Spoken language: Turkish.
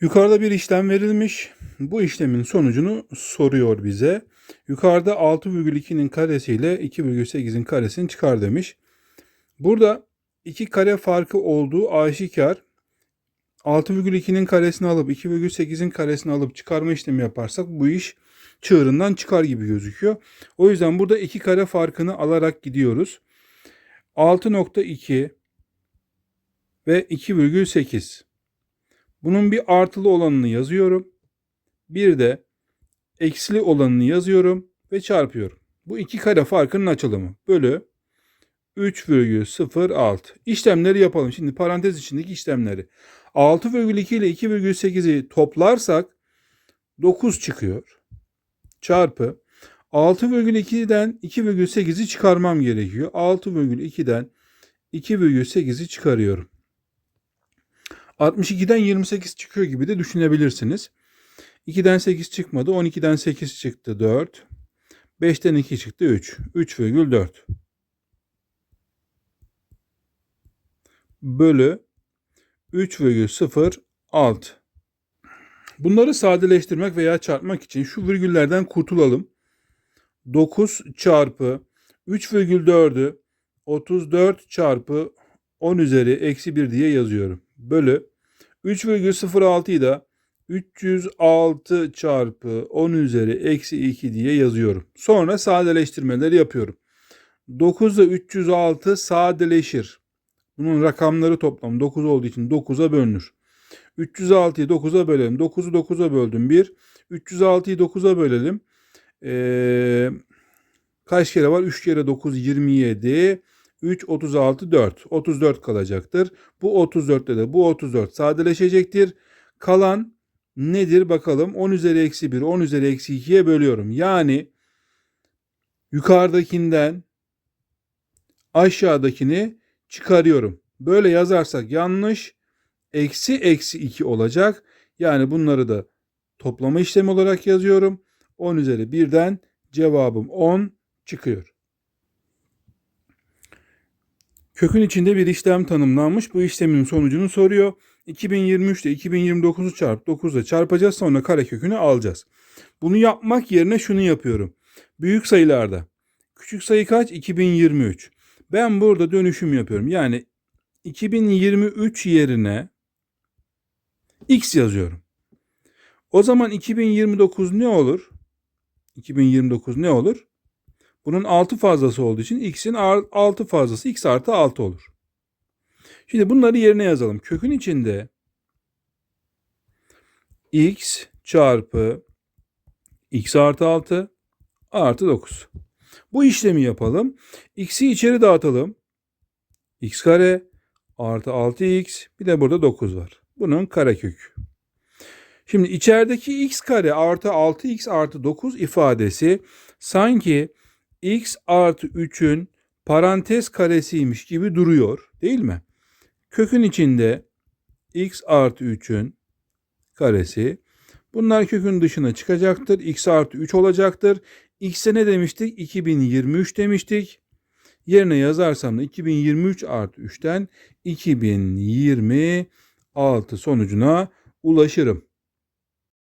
Yukarıda bir işlem verilmiş. Bu işlemin sonucunu soruyor bize. Yukarıda 6,2'nin karesi ile 2,8'in karesini çıkar demiş. Burada iki kare farkı olduğu aşikar. 6,2'nin karesini alıp 2,8'in karesini alıp çıkarma işlemi yaparsak bu iş çığırından çıkar gibi gözüküyor. O yüzden burada iki kare farkını alarak gidiyoruz. 6.2 ve 2,8. Bunun bir artılı olanını yazıyorum. Bir de eksili olanını yazıyorum ve çarpıyorum. Bu iki kare farkının açılımı. Bölü 3,06. İşlemleri yapalım. Şimdi parantez içindeki işlemleri. 6,2 ile 2,8'i toplarsak 9 çıkıyor. Çarpı 6,2'den 2,8'i çıkarmam gerekiyor. 6,2'den 2,8'i çıkarıyorum. 62'den 28 çıkıyor gibi de düşünebilirsiniz. 2'den 8 çıkmadı. 12'den 8 çıktı 4. 5'ten 2 çıktı 3. 3,4. Bölü 3,06. Bunları sadeleştirmek veya çarpmak için şu virgüllerden kurtulalım. 9 çarpı 3,4'ü 34 çarpı 10 üzeri eksi 1 diye yazıyorum. Bölü 3,06'yı da 306 çarpı 10 üzeri eksi 2 diye yazıyorum. Sonra sadeleştirmeleri yapıyorum. 9 ile 306 sadeleşir. Bunun rakamları toplam 9 olduğu için 9'a bölünür. 306'yı 9'a bölelim. 9'u 9'a böldüm 1. 306'yı 9'a bölelim. Ee, kaç kere var? 3 kere 9 27. 3, 36, 4. 34 kalacaktır. Bu 34'te de bu 34 sadeleşecektir. Kalan nedir bakalım? 10 üzeri eksi 1, 10 üzeri eksi 2'ye bölüyorum. Yani yukarıdakinden aşağıdakini çıkarıyorum. Böyle yazarsak yanlış. Eksi eksi 2 olacak. Yani bunları da toplama işlemi olarak yazıyorum. 10 üzeri 1'den cevabım 10 çıkıyor. Kökün içinde bir işlem tanımlanmış. Bu işlemin sonucunu soruyor. 2023 ile 2029'u çarp 9 ile çarpacağız sonra karekökünü alacağız. Bunu yapmak yerine şunu yapıyorum. Büyük sayılarda. Küçük sayı kaç? 2023. Ben burada dönüşüm yapıyorum. Yani 2023 yerine x yazıyorum. O zaman 2029 ne olur? 2029 ne olur? Bunun 6 fazlası olduğu için x'in 6 fazlası x artı 6 olur. Şimdi bunları yerine yazalım. Kökün içinde x çarpı x artı 6 artı 9. Bu işlemi yapalım. x'i içeri dağıtalım. x kare artı 6x bir de burada 9 var. Bunun karekökü. Şimdi içerideki x kare artı 6x artı 9 ifadesi sanki x artı 3'ün parantez karesiymiş gibi duruyor değil mi? Kökün içinde x artı 3'ün karesi. Bunlar kökün dışına çıkacaktır. x artı 3 olacaktır. x'e ne demiştik? 2023 demiştik. Yerine yazarsam da 2023 artı 3'ten 2026 sonucuna ulaşırım.